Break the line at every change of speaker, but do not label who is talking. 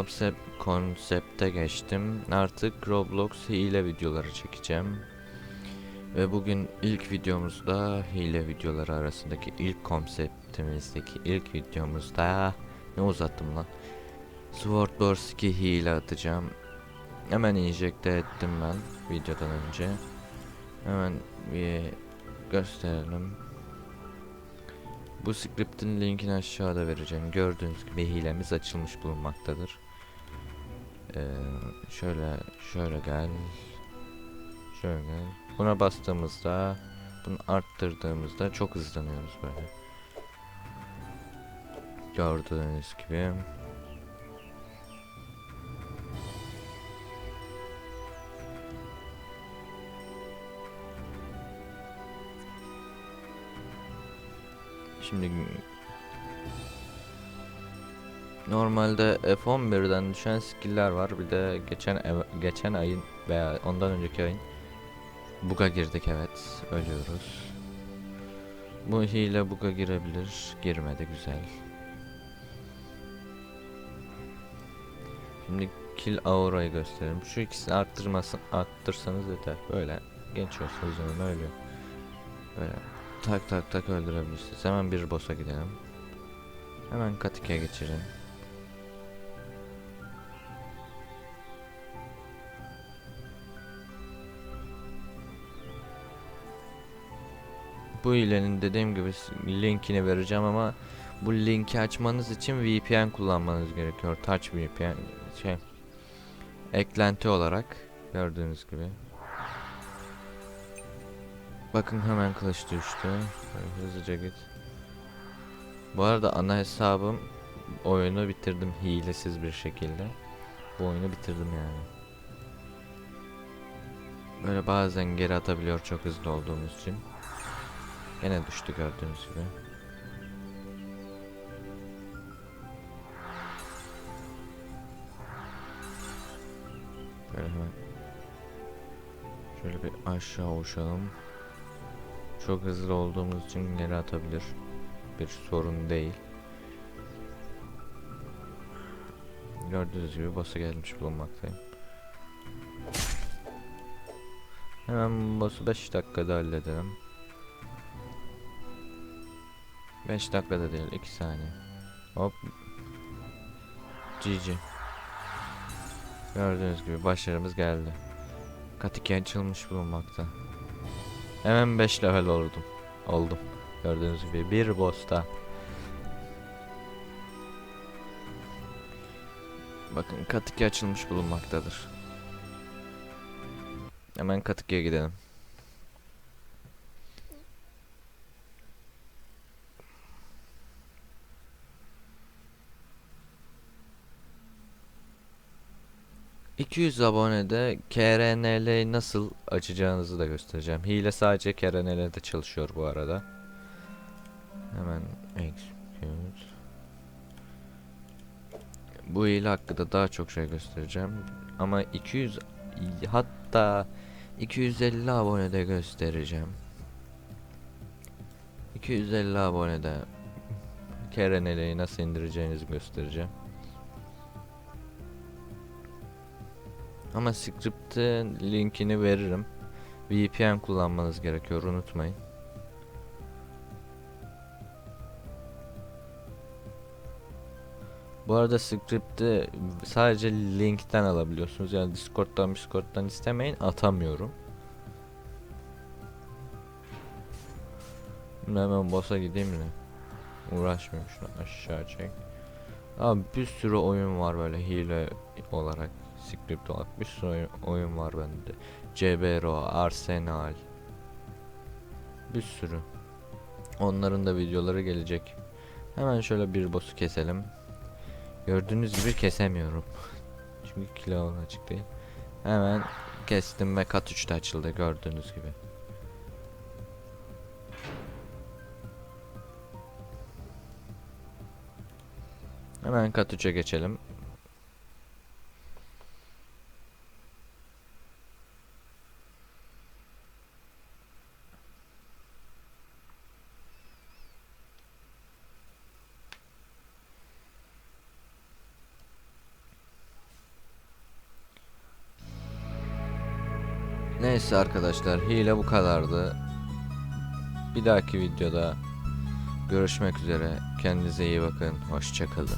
konsept konsepte geçtim. Artık Roblox hile videoları çekeceğim. Ve bugün ilk videomuzda hile videoları arasındaki ilk konseptimizdeki ilk videomuzda ne uzattım lan? Swordborski hile atacağım. Hemen injekte ettim ben videodan önce. Hemen bir gösterelim. Bu script'in linkini aşağıda vereceğim. Gördüğünüz gibi hilemiz açılmış bulunmaktadır. Ee, şöyle şöyle gel. Şöyle gel. Buna bastığımızda bunu arttırdığımızda çok hızlanıyoruz böyle. Gördüğünüz gibi. Şimdi normalde F11'den düşen skill'ler var. Bir de geçen geçen ayın veya ondan önceki ayın buga girdik evet. Ölüyoruz. Bu hile buga girebilir. Girmedi güzel. Şimdi kill aura'yı gösterelim. Şu ikisini arttırmasın arttırsanız yeter. Böyle geçiyorsunuz onu ölüyor. Böyle tak tak tak öldürebilirsiniz. Hemen bir boss'a gidelim. Hemen Katike'ye geçelim. Bu ilenin dediğim gibi linkini vereceğim ama bu linki açmanız için VPN kullanmanız gerekiyor. Touch VPN şey eklenti olarak gördüğünüz gibi. Bakın hemen kılıç düştü. Hızlıca git. Bu arada ana hesabım oyunu bitirdim hilesiz bir şekilde. Bu oyunu bitirdim yani. Böyle bazen geri atabiliyor çok hızlı olduğumuz için. Gene düştü gördüğünüz gibi. Böyle hemen Şöyle bir aşağı uçalım. Çok hızlı olduğumuz için geri atabilir. Bir sorun değil. Gördüğünüz gibi boss'a gelmiş bulunmaktayım. Hemen boss'u 5 dakikada halledelim. 5 dakikada değil 2 saniye. Hop. GG. Gördüğünüz gibi başarımız geldi. Katike açılmış bulunmakta. Hemen 5 level oldum. Oldum. Gördüğünüz gibi bir boss'ta. Bakın Katike açılmış bulunmaktadır. Hemen Katike'ye gidelim. ...200 abonede KRNL'yi nasıl açacağınızı da göstereceğim. Hile sadece KRNL'de çalışıyor bu arada. Hemen execute. Bu hile hakkında daha çok şey göstereceğim. Ama 200 hatta 250 abonede göstereceğim. 250 abonede KRNL'yi nasıl indireceğinizi göstereceğim. Ama script'in linkini veririm. VPN kullanmanız gerekiyor unutmayın. Bu arada script'i sadece linkten alabiliyorsunuz. Yani Discord'dan Discord'dan istemeyin atamıyorum. Hemen boss'a gideyim mi? Uğraşmayayım şunu aşağı çek. Abi bir sürü oyun var böyle hile olarak, script olarak bir sürü oyun, oyun var bende. CBRO, Arsenal. Bir sürü. Onların da videoları gelecek. Hemen şöyle bir boss'u keselim. Gördüğünüz gibi kesemiyorum. Çünkü kilo açık değil. Hemen kestim ve kat 3'te açıldı gördüğünüz gibi. Hemen kat 3'e geçelim. Neyse arkadaşlar hile bu kadardı. Bir dahaki videoda görüşmek üzere. Kendinize iyi bakın. Hoşçakalın.